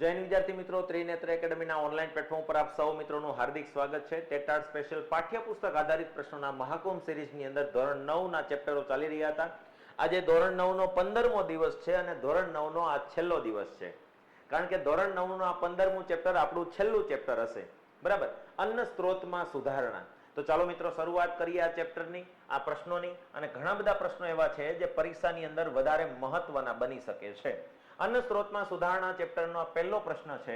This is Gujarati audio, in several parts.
જૈન વિદ્યાર્થી મિત્રો. ત્રિનેત્ર એકેડમીના ઓનલાઈન પ્લેટફોર્મ પર આપ સૌ મિત્રોનું હાર્દિક સ્વાગત છે. ટેટાર સ્પેશિયલ પાઠ્યપુસ્તક આધારિત પ્રશ્નોના મહાકુંભ સિરીઝની અંદર ધોરણ નવ ના ચેપ્ટરો ચાલી રહ્યા હતા. આજે ધોરણ નવ નો પંદરમો દિવસ છે અને ધોરણ નવ નો આ છેલ્લો દિવસ છે. કારણ કે ધોરણ નવનું આ પંદરમું ચેપ્ટર આપણું છેલ્લું ચેપ્ટર હશે. બરાબર? અન્ન સ્ત્રોતમાં સુધારણા. તો ચાલો મિત્રો, શરૂઆત કરીએ આ ચેપ્ટરની આ પ્રશ્નોની. અને ઘણા બધા પ્રશ્નો એવા છે જે પરીક્ષાની અંદર વધારે મહત્વના બની શકે છે. અન્ન સ્ત્રોતમાં સુધારણા ચેપ્ટરનો પહેલો પ્રશ્ન છે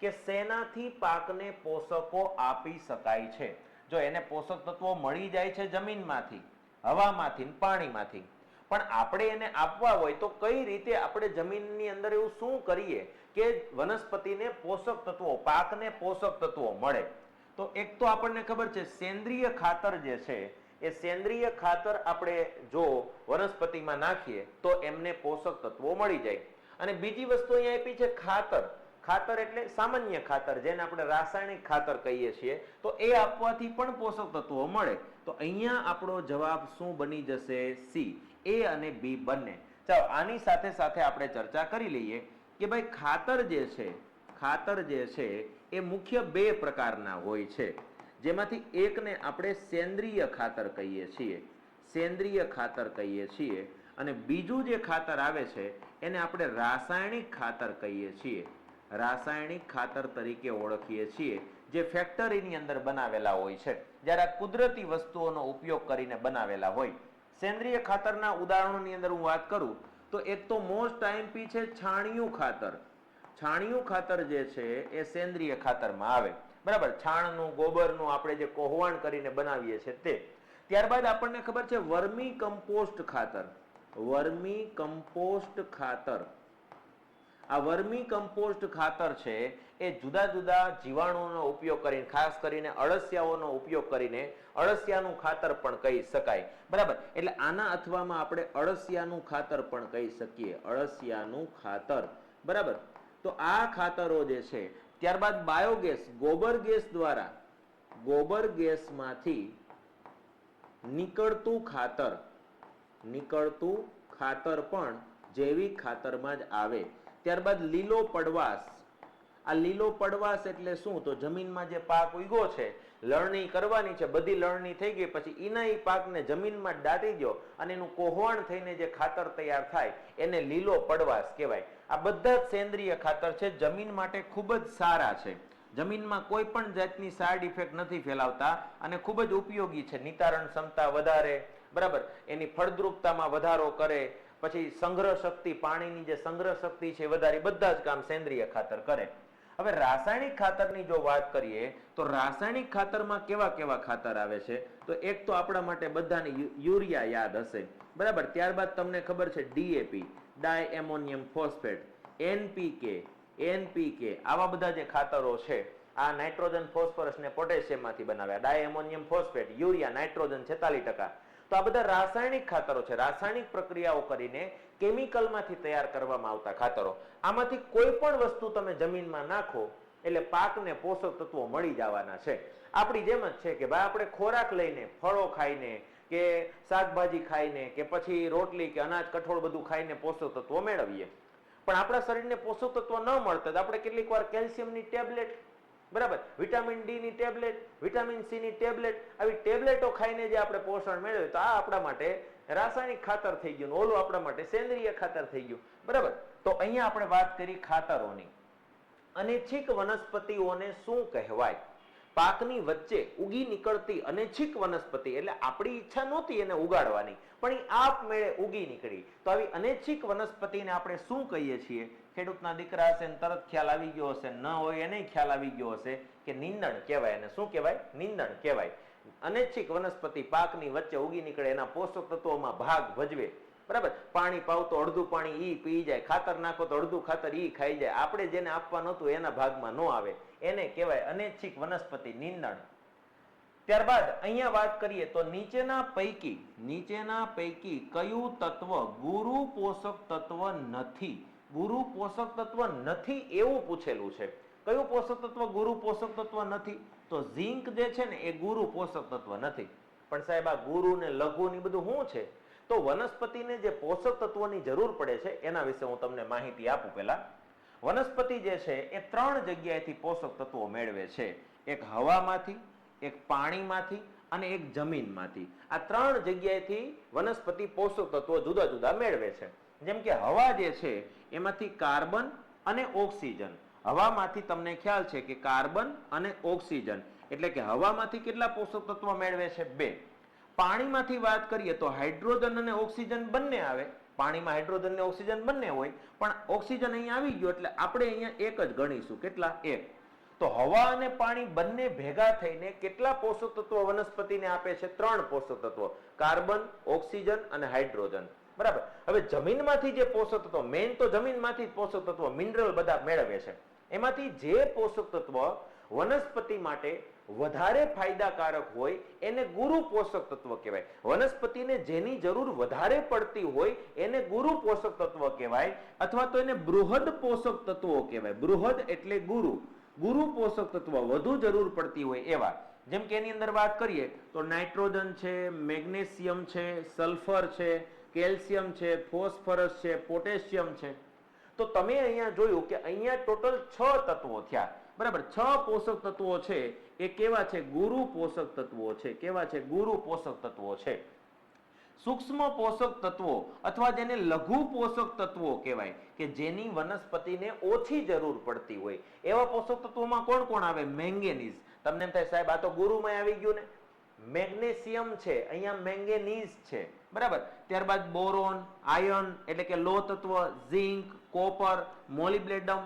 કે શેનાથી પાકને પોષકો આપી શકાય છે? જો એને પોષક તત્વો મળી જાય છે જમીનમાંથી, હવામાંથી પાણીમાંથી, પણ આપણે એને આપવા હોય તો કઈ રીતે આપણે જમીનની અંદર એવું શું કરીએ કે વનસ્પતિને પોષક તત્વો, પાકને પોષક તત્વો મળે? તો એક તો આપણને ખબર છે, સેન્દ્રિય ખાતર જે છે, એ સેન્દ્રિય ખાતર આપણે જો વનસ્પતિમાં નાખીએ તો એમને પોષક તત્વો મળી જાય. અને બીજી વસ્તુ અહીંયા આપી છે ખાતર. ખાતર એટલે સામાન્ય ખાતર, જેને આપણે રાસાયણિક ખાતર કહીએ છીએ. તો એ આપવાથી પણ પોષક તત્વો મળે. તો અહીંયા આપણો જવાબ શું બની જશે? સી. એ અને બી બંને. ચાલો, આની સાથે સાથે આપણે ચર્ચા કરી લઈએ કે ભાઈ ખાતર જે છે, ખાતર જે છે, એ મુખ્ય બે પ્રકારના હોય છે. જેમાંથી એકને આપણે સેન્દ્રિય ખાતર કહીએ છીએ. સેન્દ્રિય ખાતર કહીએ છીએ. અને બીજું જે ખાતર આવે છે, એને આપણે રાસાયણિક ખાતર કહીએ છીએ. રાસાયણિક ખાતર તરીકે ઓળખીએ છીએ, જે ફેક્ટરીની અંદર બનાવેલા હોય છે. જ્યારે આ કુદરતી વસ્તુઓનો ઉપયોગ કરીને બનાવેલા હોય. સેન્દ્રિય ખાતરના ઉદાહરણોની અંદર હું વાત કરું, તો એક તો મોસ્ટ આઈએમપી છે છાણિયું ખાતર. છાણિયું ખાતર જે છે, એ સેન્દ્રિય ખાતરમાં આવે. બરાબર? છાણનું, ગોબરનું આપણે જે કોહવાણ કરીને બનાવીએ છીએ તે. ત્યારબાદ આપણને ખબર છે વર્મી કમ્પોસ્ટ ખાતર. વર્મી કમ્પોસ્ટ ખાતર. આ વર્મી કમ્પોસ્ટ ખાતર છે એ જુદા જુદા જીવાણુઓનો ઉપયોગ કરીને, ખાસ કરીને અળસિયાઓનો ઉપયોગ કરીને અળસિયાનું ખાતર પણ કહી શકાય. બરાબર? એટલે આના અથવામાં આપણે અળસિયાનું ખાતર પણ કહી શકીએ. અળસિયાનું ખાતર. બરાબર? તો આ ખાતરો જે છે, ત્યારબાદ બાયોગેસ, ગોબર ગેસ દ્વારા, ગોબર ગેસમાંથી નીકળતું ખાતર નીકળતું ખાતર પણ જૈવિક ખાતરમાં જ આવે. ત્યારબાદ લીલો પડવાશ આ લીલો પડવાશ એટલે શું? તો જમીનમાં જે પાક ઉગ્યો છે, લણણી કરવાની છે, બધી લણણી થઈ ગઈ, પછી એના ઈ પાકને જમીનમાં દાટી દો અને એનું કોહવાણ થઈને જે ખાતર તૈયાર થાય, એને લીલો પડવાશ કહેવાય. આ બધા જ સેન્દ્રિય ખાતર છે, જમીન માટે ખૂબ જ સારા છે. જમીનમાં કોઈ પણ જાતની સાઇડ ઇફેક્ટ નથી ફેલાવતા અને ખૂબ જ ઉપયોગી છે. નિતારણ ક્ષમતા વધારે બરાબર? એની ફળદ્રુપતામાં વધારો કરે, પછી સંગ્રહ શક્તિ પાણીની જે સંગ્રહ શક્તિ છે વધારે, બધા જ કામ સેન્દ્રિય ખાતર કરે. હવે રાસાયણિક ખાતરની જો વાત કરીએ, તો રાસાયણિક ખાતરમાં કેવા કેવા ખાતર આવે છે? તો એક તો આપણા માટે બધાને યુરિયા યાદ હશે. બરાબર? ત્યારબાદ તમને ખબર છે DAP di ammonium phosphate NPK NPK આવા બધા જે ખાતરો છે, આ નાઇટ્રોજન ફોસ્ફરસ ને પોટેશિયમમાંથી બનાવ્યા. Di ammonium phosphate, urea, nitrogen છેતાલીસ ટકા. તો આ બધા રાસાયણિક ખાતરો છે. રાસાયણિક પ્રક્રિયાઓ કરીને કેમિકલમાંથી તૈયાર કરવામાં આવતા ખાતરો. આમાંથી કોઈ પણ વસ્તુ તમે જમીનમાં નાખો, એટલે પાકને પોષક તત્વો મળી જવાના છે. આપણી જેમ જ છે કે ભાઈ આપણે ખોરાક લઈને, ફળો ખાઈને કે શાકભાજી ખાઈને કે પછી રોટલી કે અનાજ, કઠોળ બધું ખાઈને પોષક તત્વો મેળવીએ. પણ આપણા શરીરને પોષક તત્વો ન મળતા આપણે કેટલીક વાર કેલ્શિયમની ટેબ્લેટ બરાબર? વિટામિન ડી ની ટેબ્લેટ, વિટામિન સી ની ટેબ્લેટ, આવી ટેબ્લેટો ખાઈને જે આપણે પોષણ મેળવ્યું તો આ આપણા માટે રાસાયણિક ખાતર થઈ ગયું ઓલું આપણા માટે સેન્દ્રિય ખાતર થઈ ગયું. બરાબર? તો અહીંયા આપણે વાત કરી ખાતરોની. અનૈચ્છિક વનસ્પતિઓને શું કહેવાય? પાકની વચ્ચે ઉગી નીકળતી અનૈચ્છિક વનસ્પતિ, એટલે આપણી ઈચ્છા નહોતી એને ઉગાડવાની, પણ એ આપમેળે ઉગી નીકળી. તો આવી અનૈચ્છિક વનસ્પતિને આપણે શું કહીએ છીએ? ખેડૂતના દીકરા હશે તરત ખ્યાલ આવી ગયો હશે, ન હોય એને ખ્યાલ આવી ગયો હશે કે નીંદણ કહેવાય અને શું કહેવાય? નીંદણ કહેવાય. અનૈચ્છિક વનસ્પતિ પાકની વચ્ચે ઉગી નીકળે, એના પોષક તત્વોમાં ભાગ ભજવે. બરાબર? પાણી પાવ તો અડધું પાણી ઈ પી જાય, ખાતર નાખો તો અડધું ખાતર ઈ ખાઈ જાય. આપણે જેને આપવા નહોતું એના ભાગમાં ન આવે. એને કહેવાય અનૈચ્છિક વનસ્પતિ નીંદણ. ત્યારબાદ અહીંયા વાત કરીએ તો નીચેના પૈકી નીચેના પૈકી કયું તત્વ ગુરુ પોષક તત્વ નથી? ગુરુ પોષક તત્વ નથી એવું પૂછેલું છે. કયું પોષક તત્વ ગુરુ પોષક તત્વ નથી? તો ઝીંક જે છે ને, એ ગુરુ પોષક તત્વ નથી. પણ સાહેબ, આ ગુરુ ને લઘુ ને બધું શું છે? તો વનસ્પતિને જે પોષક તત્વોની જરૂર પડે છે, એના વિશે હું તમને માહિતી આપું પહેલા. વનસ્પતિ જે છે, એ ત્રણ જગ્યાએથી પોષક તત્વો મેળવે છે. એક હવામાંથી, એક પાણીમાંથી અને એક જમીનમાંથી. આ ત્રણ જગ્યાએથી વનસ્પતિ પોષક તત્વો જુદા જુદા મેળવે છે. જેમ કે હવા જે છે, એમાંથી કાર્બન અને ઓક્સિજન. હવામાંથી તમને ખ્યાલ છે કે કાર્બન અને ઓક્સિજન, એટલે કે હવામાંથી કેટલા પોષક તત્વો મેળવે છે? બે. પાણીમાંથી વાત કરીએ તો હાઇડ્રોજન અને ઓક્સિજન બંને આવે. પાણીમાં હાઇડ્રોજન અને ઓક્સિજન બંને હોય, પણ ઓક્સિજન અહીંયા આવી ગયો એટલે આપણે અહીંયા એક જ ગણીશું. કેટલા? એક. તો હવા અને પાણી બંને ભેગા થઈને કેટલા પોષક તત્વો વનસ્પતિને આપે છે? ત્રણ પોષક તત્વો. કાર્બન, ઓક્સિજન અને હાઇડ્રોજન. બરાબર. હવે જમીનમાંથી જે પોષક તત્વો મેઇન તો જમીનમાંથી જ પોષક તત્વો મિનરલ બધા મેળવે છે. એમાંથી જે પોષક તત્વ વનસ્પતિ માટે વધારે ફાયદાકારક હોય, એને ગુરુ પોષક તત્વ કહેવાય. વનસ્પતિને જેની જરૂર વધારે પડતી હોય, એને ગુરુ પોષક તત્વ કહેવાય, અથવા તો એને બૃહદ પોષક તત્વો કહેવાય. બૃહદ એટલે ગુરુ. ગુરુ પોષક તત્વ વધુ જરૂર પડતી હોય એવા. જેમ કે એની અંદર વાત કરીએ, તો નાઇટ્રોજન છે, મેગ્નેશિયમ છે, સલ્ફર છે કેલ્શિયમ છે, ફોસ્ફરસ છે, પોટેશિયમ છે. તો તમે અહીંયા જોયું કે અહીંયા ટોટલ છ તત્વો થયા. બરાબર, છ પોષક તત્વો છે. એ કેવા છે? ગુરુ પોષક તત્વો છે. કેવા છે? ગુરુ પોષક તત્વો છે. સૂક્ષ્મ પોષક તત્વો અથવા જેને લઘુ પોષક તત્વો કહેવાય, કે જેની વનસ્પતિને ઓછી જરૂર પડતી હોય. એવા પોષક તત્વોમાં કોણ કોણ આવે? મેંગેનીઝ. તમને એમ થાય, સાહેબ, આ તો ગુરુમાં આવી ગયું ને? મેગ્નેશિયમ છે. અહીંયા મેંગેનીઝ છે. બરાબર? ત્યારબાદ બોરોન, આયર્ન એટલે કે લો તત્વ ઝિંક, કોપર, મોલિબ્લેડમ,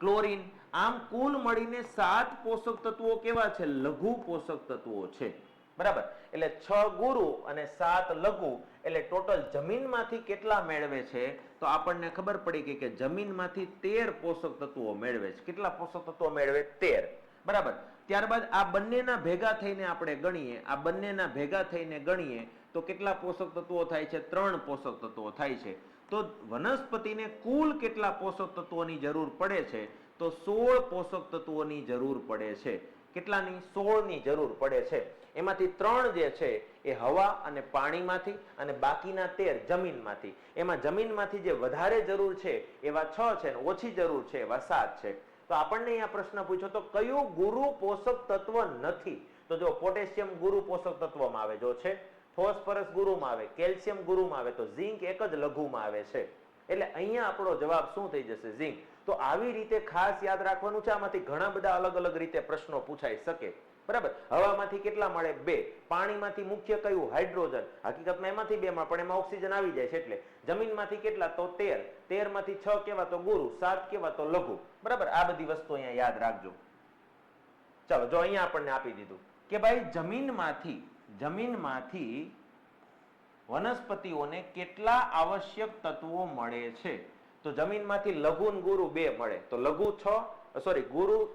ક્લોરીન. આમ કુલ મળીને સાત પોષક તત્વો કેવા છે? લઘુ પોષક તત્વો છે. બરાબર? એટલે છ ગુરુ અને સાત લઘુ. એટલે ટોટલ જમીનમાંથી કેટલા મેળવે છે? તો આપણને ખબર પડી કે જમીનમાંથી તેર પોષક તત્વો મેળવે છે. કેટલા પોષક તત્વો મેળવે? તેર. બરાબર? ત્યારબાદ આ બંનેના ભેગા થઈને આપણે ગણીએ. આ બંનેના ભેગા થઈને ગણીએ તો કેટલા પોષક તત્વો થાય છે? ત્રણ પોષક તત્વો થાય છે. તો વનસ્પતિને કુલ કેટલા પોષક તત્વોની જરૂર પડે છે? તો સોળ પોષક તત્વોની જરૂર પડે છે. કેટલાની? સોળની જરૂર પડે છે. એમાંથી ત્રણ જે છે એ હવા અને પાણીમાંથી અને બાકીના તેર જમીનમાંથી. એમાં જમીનમાંથી જે વધારે જરૂર છે એવા છ છે ને ઓછી જરૂર છે એવા સાત છે. તો આપણને અહીંયા પ્રશ્ન પૂછ્યો તો કયું ગુરુ પોષક તત્વ નથી? તો જો પોટેશિયમ ગુરુ પોષક તત્વમાં આવે જો છે ફોસ્ફરસ ગુરુમાં આવે, કેલ્શિયમ ગુરુમાં આવે, તો ઝીંક એક જ લઘુમાં આવે છે. એટલે અહીંયા આપણો જવાબ શું થઈ જશે? ઝીંક. તો આવી રીતે ખાસ યાદ રાખવાનું છે, આમાંથી ઘણા બધા અલગ અલગ રીતે પ્રશ્નો પૂછાઈ શકે. બરાબર? હવામાંથી કેટલા મળે? બે. પાણીમાંથી મુખ્ય કયું? હાઇડ્રોજન. હકીકતમાં એમાંથી બે માં પણ એમાં ઓક્સિજન આવી જાય છે એટલે. જમીનમાંથી કેટલા? તો તેર. તેરમાંથી છ કેવા? તો ગુરુ. સાત કેવા? તો લઘુ. બરાબર? આ બધી વસ્તુ અહીંયા યાદ રાખજો. ચાલો, જો અહીંયા આપણને આપી દીધું કે ભાઈ જમીનમાંથી જમીનમાંથી વનસ્પતિઓને કેટલા આવશ્યક તત્વો મળે છે? તો જમીનમાંથી લઘુ ગુરુ બે મળે. તો લઘુ છ સોરી ગુરુ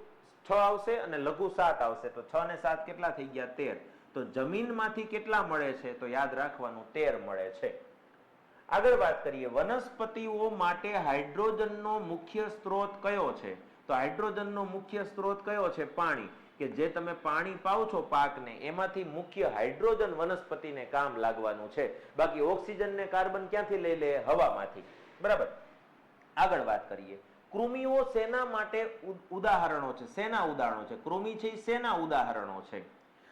છ આવશે અને લઘુ સાત આવશે. તો છ ને સાત કેટલા થઈ ગયા? તેર. તો જમીનમાંથી કેટલા મળે છે? તો યાદ રાખવાનું, તેર મળે છે. આગળ વાત કરીએ. વનસ્પતિઓ માટે હાઇડ્રોજનનો મુખ્ય સ્ત્રોત કયો છે? તો હાઇડ્રોજનનો મુખ્ય સ્ત્રોત કયો છે? પાણી. કે જે તમે પાણી પાવ છો પાકને, એમાંથી મુખ્ય હાઇડ્રોજન વનસ્પતિને કામ લાગવાનું છે. બાકી ઓક્સિજન ને કાર્બન ક્યાંથી લઈ લે? હવામાંથી. બરાબર? આગળ વાત કરીએ. કૃમિઓ સેના માટે ઉદાહરણો છે. શેના ઉદાહરણો છે. કૃમિ છે શેના ઉદાહરણો છે.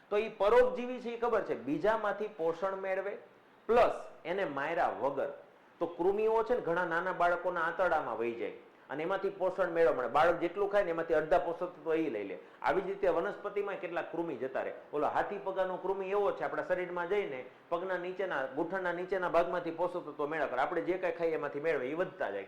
તો એ પરોપજીવી છે એ ખબર છે? બીજામાંથી પોષણ મેળવે, પ્લસ એને માયરા વગર. તો કૃમિઓ છે ને ઘણા નાના બાળકોના આંતરડામાં વહી જાય. અને એમાંથી પોષણ મેળવવા મળે. બાળક જેટલું ખાય ને એમાંથી અડધા પોષક તત્વો એ લઈ લે. આવી જ રીતે વનસ્પતિમાં કેટલાક કૃમિ જતા રહે. ઓલો હાથી પગાનો કૃમિ એવો છે, આપણા શરીરમાં જઈને પગના નીચેના, ગુઠણના નીચેના ભાગમાંથી પોષક તત્વો મેળવે આપણે જે કાંઈ ખાઈએ એમાંથી મેળવે એ વધતા જાય.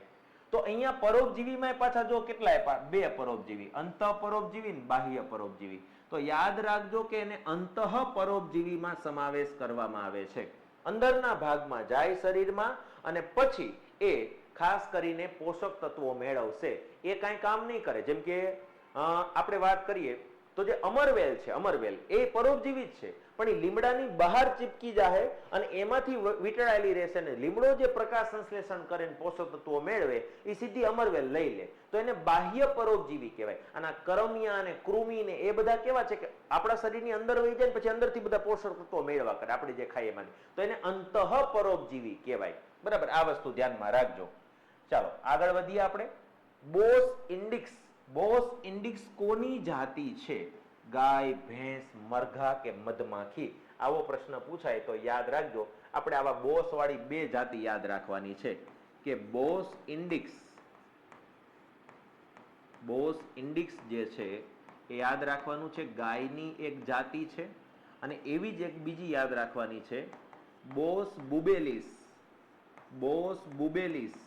તો અહીંયા પરોપજીવીમાં પાછા જો કેટલા બે પરોપજીવી. અંત પરોપજીવી ને બાહ્ય પરોપજીવી. તો યાદ રાખજો કે એને અંતઃ પરોપજીવીમાં સમાવેશ કરવામાં આવે છે. અંદરના ભાગમાં જાય શરીરમાં અને પછી એ ખાસ કરીને પોષક તત્વો મેળવશે. એ કાંઈ કામ નહીં કરે. જેમ કે આપણે વાત કરીએ, તો જે અમરવેલ છે, અમરવેલ, એ પરોપજીવી જ છે. પણ એ લીમડાની બહાર ચીપકી જાહે અને એમાંથી વીંટળાયેલી રહેશે ને લીમડો જે પ્રકાશ સંશ્લેષણ કરીને પોષક તત્વો મેળવે, એ સીધી અમરવેલ લઈ લે. તો એને બાહ્ય પરોપજીવી કહેવાય. અને કરમિયા અને કૃમિ ને એ બધા કેવા છે કે આપણા શરીરની અંદર વહી જાય ને પછી અંદરથી બધા પોષક તત્વો મેળવા કરે. આપણે જે ખાઈએ એમાંથી તો એને અંતઃ પરોપજીવી કહેવાય. બરાબર? આ વસ્તુ ધ્યાનમાં રાખજો. ચાલો, આગળ વધીએ આપણે. બોસ ઇન્ડિક્સ બોસ ઇન્ડિક્સ કોની જાતિ છે? ગાય, ભેંસ, મરઘા કે મધમાખી? આવો પ્રશ્ન પૂછાય તો યાદ રાખજો, આપણે આવા બોસ વાળી બે જાતિ યાદ રાખવાની છે. કે બોસ ઇન્ડિક્સ બોસ ઇન્ડિક્સ જે છે એ યાદ રાખવાનું છે, ગાયની એક જાતિ છે. અને એવી જ એક બીજી યાદ રાખવાની છે, બોસ બુબેલિસ બોસ બુબેલિસ.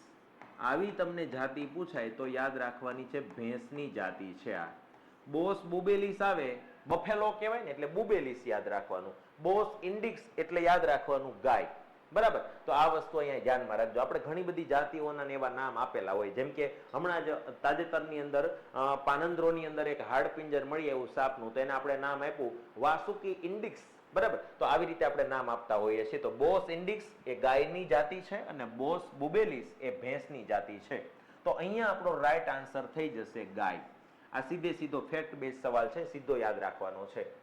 આવી તમને જાતિ પૂછાય તો યાદ રાખવાની છે ભેંસની જાતિ છે આ. બોસ બુબેલિસ આવે, બફેલો કહેવાય ને એટલે બુબેલિસ યાદ રાખવાનું. બોસ ઇન્ડિક્સ એટલે યાદ રાખવાનું ગાય. બરાબર? તો આ વસ્તુ અહીંયા ધ્યાનમાં રાખજો. આપણે ઘણી બધી જાતિઓના એવા નામ આપેલા હોય. જેમ કે હમણાં જ તાજેતરની અંદર પાનંદ્રોની અંદર એક હાડપિંજર મળી એવું સાપનું. તો એને આપણે નામ આપ્યું વાસુકી ઇન્ડિક્સ. બરાબર? તો આવી રીતે આપણે નામ આપતા હોઈએ છીએ. તો બોસ ઇન્ડિક્સ એ ગાયની જાતિ છે અને બોસ બુબેલિસ એ ભેંસની જાતિ છે. તો અહીંયા આપણો રાઈટ આન્સર થઈ જશે ગાય. આ સીધે સીધો ફેક્ટ બેઝ સવાલ છે, સીધો યાદ રાખવાનો છે.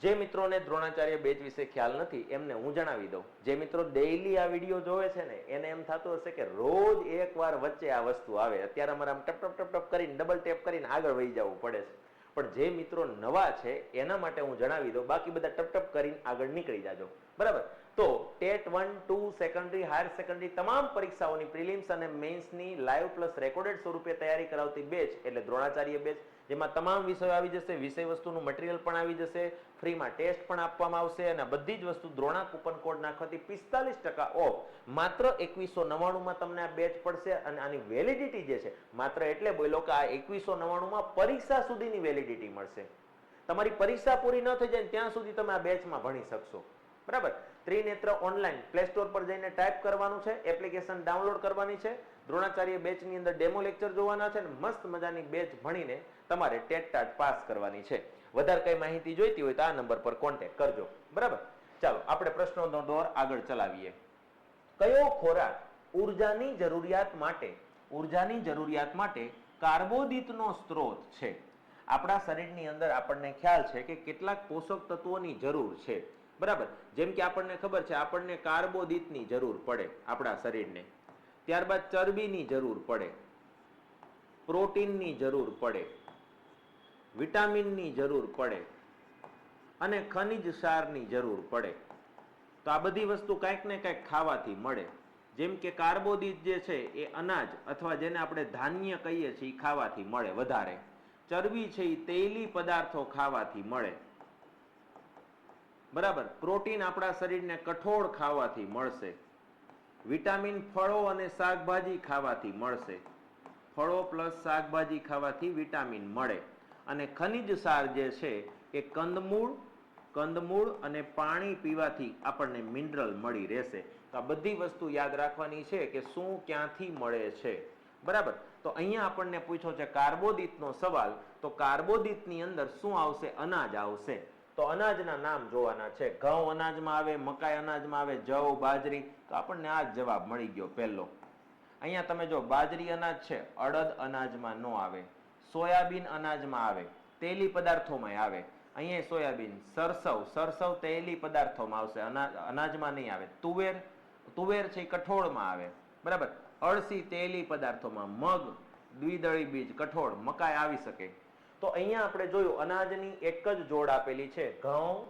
જે મિત્રોને દ્રોણાચાર્ય બેચ વિશે ખ્યાલ નથી, એમને હું જણાવી દઉં. જે મિત્રો ડેઈલી આ વીડિયો જોવે છે ને, એને એમ થતું હશે કે રોજ એકવાર વચ્ચે આ વસ્તુ આવે. અત્યારે અમારે આમ ટપ ટપ ટપ ટપ કરીને ડબલ ટેપ કરીને આગળ વહી જવું પડે છે. પણ જે મિત્રો નવા છે, એના માટે હું જણાવી દઉં. બાકી બધા ટપ ટપ કરીને આગળ નીકળી જાજો. બરાબર? તો TET one, two, secondary, higher secondary તમામ પરીક્ષાઓની પ્રિલિમ્સ અને મેન્સની લાઈવ પ્લસ રેકોર્ડેડ સ્વરૂપે તૈયારી કરાવતી બેચ, એટલે દ્રોણાચાર્ય બેચ જેમાં તમામ વિષયો આવી જશે, વિષય વસ્તુનું મટીરિયલ પણ આવી જશે, ફ્રીમાં ટેસ્ટ પણ આપવામાં આવશે અને બધી જ વસ્તુ દ્રોણા કૂપન કોડ નાખવાથી પિસ્તાલીસ ટકા ઓફ માત્ર એકવીસો નવ્વાણુંમાં તમને આ બેચ પડશે અને આની વેલિડિટી જે છે, માત્ર એટલે બોલો કે આ એકવીસો નવ્વાણુંમાં પરીક્ષા સુધીની વેલિડિટી મળશે. તમારી પરીક્ષા પૂરી ન થઈ જાય ત્યાં સુધી તમે આ બેચમાં ભણી શકશો. બરાબર? ત્રિનેત્ર ઓનલાઈન પ્લે સ્ટોર પર જઈને ટાઈપ કરવાનું છે એપ્લિકેશન ડાઉનલોડ કરવાની છે. દ્રોણાચાર્ય બેચની અંદર ડેમો લેક્ચર જોવાના છે અને મસ્ત મજાની બેચ ભણીને તમારે ટેટ ટાટ પાસ કરવાની છે. વધારે કઈ માહિતી જોઈતી હોય તો આ નંબર પર કોન્ટેક કરજો. બરાબર? ચાલો, આપણે પ્રશ્નોનો દોર આગળ ચલાવીએ. કયો ખોરાક ઉર્જાની જરૂરિયાત માટે, ઉર્જાની જરૂરિયાત માટે કાર્બોદિતનો સ્ત્રોત છે? આપણા શરીરની અંદર આપણને ખ્યાલ છે કે કેટલાક પોષક તત્વોની જરૂર છે. બરાબર? જેમ કે આપણને ખબર છે, આપણને કાર્બોદિતની જરૂર પડે આપણા શરીરને. ત્યારબાદ ચરબીની જરૂર પડે. પ્રોટીનની જરૂર પડે. વિટામિનની જરૂર પડે અને ખનિજ સારની જરૂર પડે. તો આ બધી વસ્તુ કાંઈક ને કાંઈક ખાવાથી મળે. જેમ કે કાર્બોદિત જે છે એ અનાજ અથવા જેને આપણે ધાન્ય કહીએ છીએ એ ખાવાથી મળે વધારે. ચરબી છે એ તેલી પદાર્થો ખાવાથી મળે. બરાબર? પ્રોટીન આપણા શરીરને કઠોળ ખાવાથી મળશે. વિટામિન ફળો અને શાકભાજી ખાવાથી મળશે. ફળો પ્લસ શાકભાજી ખાવાથી વિટામિન મળે. અને ખનિજ સાર જે છે એ કંદમૂળ કંદમૂળ અને પાણી પીવાથી આપણને મિનરલ મળી રહેશે. તો આ બધી વસ્તુ યાદ રાખવાની છે કે શું ક્યાંથી મળે છે. બરાબર? તો અહીંયા આપણને પૂછ્યો છે કાર્બોદિતનો સવાલ. તો કાર્બોદિતની અંદર શું આવશે? અનાજ આવશે. તો અનાજના નામ જોવાના છે. ઘઉં અનાજમાં આવે, મકાઈ અનાજમાં આવે, જવ, બાજરી. તો આપણને આ જ જવાબ મળી ગયો પહેલો. અહીંયા તમે જો બાજરી અનાજ છે, અડદ અનાજમાં ન આવે. સોયાબીન અનાજમાં આવે, તેલી પદાર્થોમાં આવે. અહીંયા સોયાબીન, સરસવ સરસવ તેલી પદાર્થોમાં આવશે અનાજમાં નહીં આવે. તુવેર તુવેર છે કઠોળમાં આવે. બરાબર? અળસી તેલી પદાર્થોમાં, મગ, દ્વિદળી બીજ, કઠોળ, મકાઈ આવી શકે. તો અહીંયા આપણે જોયું, અનાજની એક જ જોડ આપેલી છે. ઘઉં,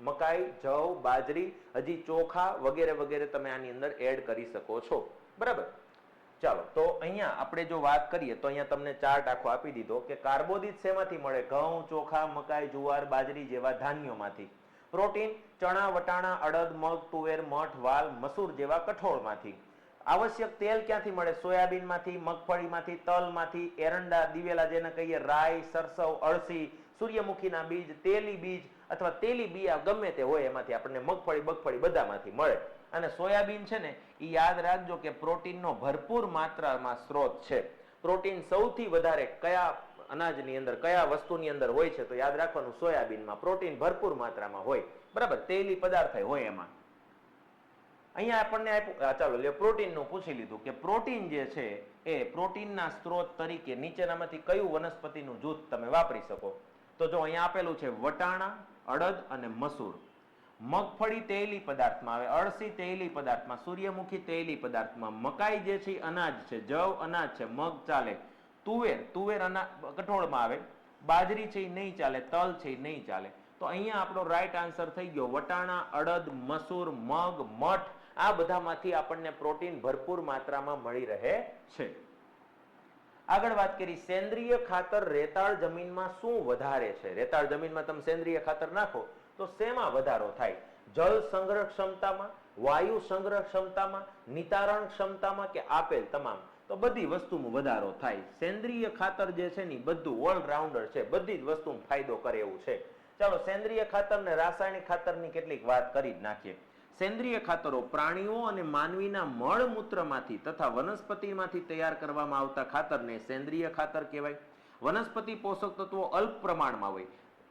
મકાઈ, જવ, બાજરી, હજી ચોખા વગેરે વગેરે તમે આની અંદર એડ કરી શકો છો. બરાબર? ચાલો, તો અહીંયા આપણે જો વાત કરીએ, તો અહીંયા તમને ચાર્ટ આખો આપી દીધો કે કાર્બોદિત શેમાંથી મળે ઘઉં, ચોખા, મકાઈ, જુવાર, બાજરી જેવા ધાન્યોમાંથી. પ્રોટીન, ચણા, વટાણા, અડદ, મગ, તુવેર, મઠ, વાલ, મસૂર જેવા કઠોળમાંથી. આવશ્યક તેલ ક્યાંથી મળે? સોયાબીનમાંથી, મગફળીમાંથી, તલમાંથી, એરંડા, દિવેલા જેને કહીએ, રાઈ, સરસવ, અળસી, સૂર્યમુખીના બીજ, તેલી બીજ અથવા તેલી બિયા ગમે તે હોય, એમાંથી આપણને મગફળી, બગફળી બધામાંથી મળે. અને સોયાબીન છે ને, એ યાદ રાખજો કે પ્રોટીનનો ભરપૂર માત્રામાં સ્ત્રોત છે. પ્રોટીન સૌથી વધારે કયા અનાજની અંદર, કયા વસ્તુની અંદર હોય છે તો યાદ રાખવાનું સોયાબીનમાં પ્રોટીન ભરપૂર માત્રામાં હોય. બરાબર? તેલી પદાર્થ હોય એમાં. અહીંયા આપણને ચાલો લે પ્રોટીનનું પૂછી લીધું કે પ્રોટીન જે છે એ પ્રોટીનના સ્ત્રોત તરીકે નીચેનામાંથી કયું વનસ્પતિનું જૂથ તમે વાપરી શકો? તો જો અહીંયા આપેલું છે વટાણા, અડદ અને મસૂર. મગફળી તેલી પદાર્થમાં આવે, અળસી તેલી પદાર્થમાં, સૂર્યમુખી તેલી પદાર્થમાં, મકાઈ જે છે અનાજ છે, જવ અનાજ છે, મગ ચાલે. તુવેર તુવેર અનાજ કઠોળમાં આવે. બાજરી છે એ નહીં ચાલે, તલ છે એ નહીં ચાલે. તો અહીંયા આપણો રાઈટ આન્સર થઈ ગયો. વટાણા, અડદ, મસૂર, મગ, મઠ, આ બધામાંથી આપણને પ્રોટીન ભરપૂર માત્રામાં મળી રહે છે. આગળ વાત કરી, સેન્દ્રિય ખાતર રેતાળ જમીનમાં શું વધારે છે? રેતાળ જમીનમાં તમે સેન્દ્રિય ખાતર નાખો તો શેમાં વધારો થાય? જળ સંગ્રહ ક્ષમતામાં વાયુ સંગ્રહ ક્ષમતામાં નિતારણ ક્ષમતામાં કે આપેલ તમામ? તો બધી વસ્તુમાં વધારો થાય. સેન્દ્રિય ખાતર જે છે ને બધું ઓલરાઉન્ડર છે. બધી જ વસ્તુમાં ફાયદો કરે એવું છે. ચાલો, સેન્દ્રિય ખાતર ને રાસાયણિક ખાતરની કેટલીક વાત કરી જ નાખીએ. સેન્દ્રિય ખાતરો પ્રાણીઓ અને માનવીના મળમૂત્રમાંથી તથા વનસ્પતિમાંથી તૈયાર કરવામાં આવતા ખાતરને સેન્દ્રિય ખાતર કહેવાય. વનસ્પતિ પોષક તત્વો અલ્પ પ્રમાણમાં હોય.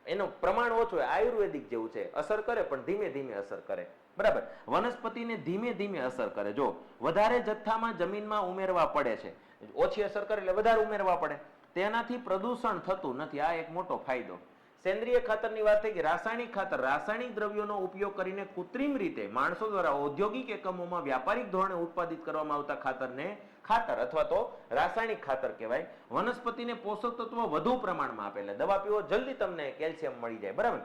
એનું પ્રમાણ ઓછું આયુર્વેદિક જેવું છે, અસર કરે, પણ ધીમે ધીમે અસર કરે. બરાબર? વનસ્પતિને ધીમે ધીમે અસર કરે. જો વધારે જથ્થામાં જમીનમાં ઉમેરવા પડે છે, ઓછી અસર કરે એટલે વધારે ઉમેરવા પડે. તેનાથી પ્રદૂષણ થતું નથી. આ એક મોટો ફાયદો. સેન્દ્રિય ખાતરની વાત થઈ કે રાસાયણિક ખાતર, રાસાયણિક દ્રવ્યોનો ઉપયોગ કરીને કૃત્રિમ રીતે માણસો દ્વારા ઔદ્યોગિક એકમોમાં વ્યાપારિક ધોરણે ઉત્પાદિત કરવામાં આવતા ખાતરને ખાતર અથવા તો રાસાયણિક ખાતર કહેવાય. વનસ્પતિને પોષક તત્વો વધુ પ્રમાણમાં આપે એટલે દવા પીવો, જલ્દી તમને કેલ્શિયમ મળી જાય. બરાબર?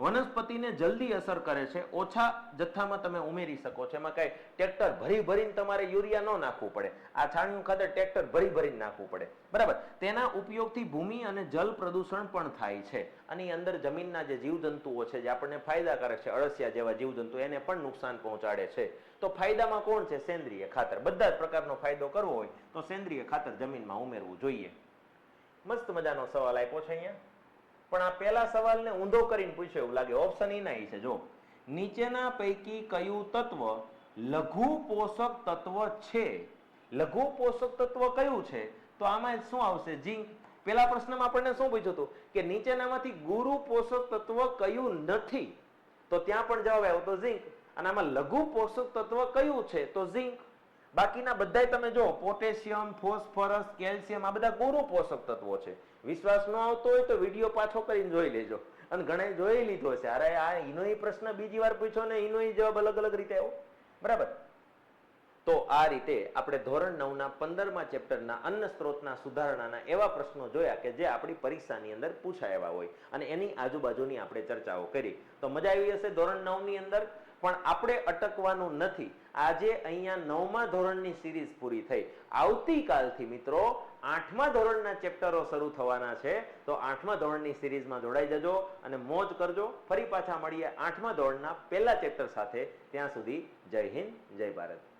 વનસ્પતિને જલ્દી અસર કરે છે, ઓછા જથ્થામાં તમે ઉમેરી શકો છો. એમાં કઈ ટ્રેક્ટર ભરી ભરીને તમારે યુરિયા ન નાખવું પડે. આ છાણિયું ખાતર ટ્રેક્ટર ભરી ભરીને નાખવું પડે. બરાબર? તેના ઉપયોગથી ભૂમિ અને જલ પ્રદૂષણ પણ થાય છે. અને અંદર જમીનના જે જીવજંતુઓ છે, જે આપણને ફાયદાકારક છે, અળસિયા જેવા જીવજંતુ, એને પણ નુકસાન પહોંચાડે છે. તો ફાયદામાં કોણ છે? સેન્દ્રિય ખાતર. બધા જ પ્રકારનો ફાયદો કરવો હોય, તો સેન્દ્રિય ખાતર જમીનમાં ઉમેરવું જોઈએ. મસ્ત મજાનો સવાલ આપ્યો છે અહીંયા. પણ આ પહેલા સવાલને ઊંધો કરીને પૂછ્યો એવું લાગે. ઓપ્શન ઈ ના છે. જો, નીચેના પૈકી કયું તત્વ લઘુ પોષક તત્વ છે? લઘુ પોષક તત્વ કયું છે? તો આમાં શું આવશે? ઝીંક પેલા પ્રશ્નમાં આપણને શું પૂછ્યું હતું? કે નીચેનામાંથી ગુરુ પોષક તત્વ કયું નથી? તો ત્યાં પણ જવાબ આવ્યો તો ઝીંક. અને આમાં લઘુ પોષક તત્વ કયું છે? તો ઝીંક. બાકીના બધાય તમે જો પોટેશિયમ, ફોસ્ફરસ, કેલ્શિયમ, આ બધા ગુરુ પોષક તત્વો છે. વિશ્વાસ ન આવતો હોય તો વીડિયો પાછો કરીને જોઈ લેજો. અને ઘણા જોઈ લીધો છે અરે આ એનો પ્રશ્ન બીજી વાર પૂછો ને એનો જવાબ અલગ અલગ રીતે આવ્યો બરાબર? તો આ રીતે આપણે ધોરણ નવના પંદરમા ચેપ્ટરના અન્ન સ્ત્રોતના સુધારણાના એવા પ્રશ્નો જોયા કે જે આપણી પરીક્ષાની અંદર પૂછાયા હોય. અને એની આજુબાજુની આપણે ચર્ચાઓ કરી. તો મજા આવી હશે ધોરણ નવની અંદર. પણ આપણે અટકવાનું નથી. આજે અહીંયા નવમા ધોરણની સિરીઝ પૂરી થઈ. આવતીકાલથી મિત્રો આઠમા ધોરણના ચેપ્ટરો શરૂ થવાના છે. તો આઠમા ધોરણની સિરીઝમાં જોડાઈ જજો અને મોજ કરજો. ફરી પાછા મળીએ આઠમા ધોરણના પહેલા ચેપ્ટર સાથે. ત્યાં સુધી જય હિન્દ, જય ભારત.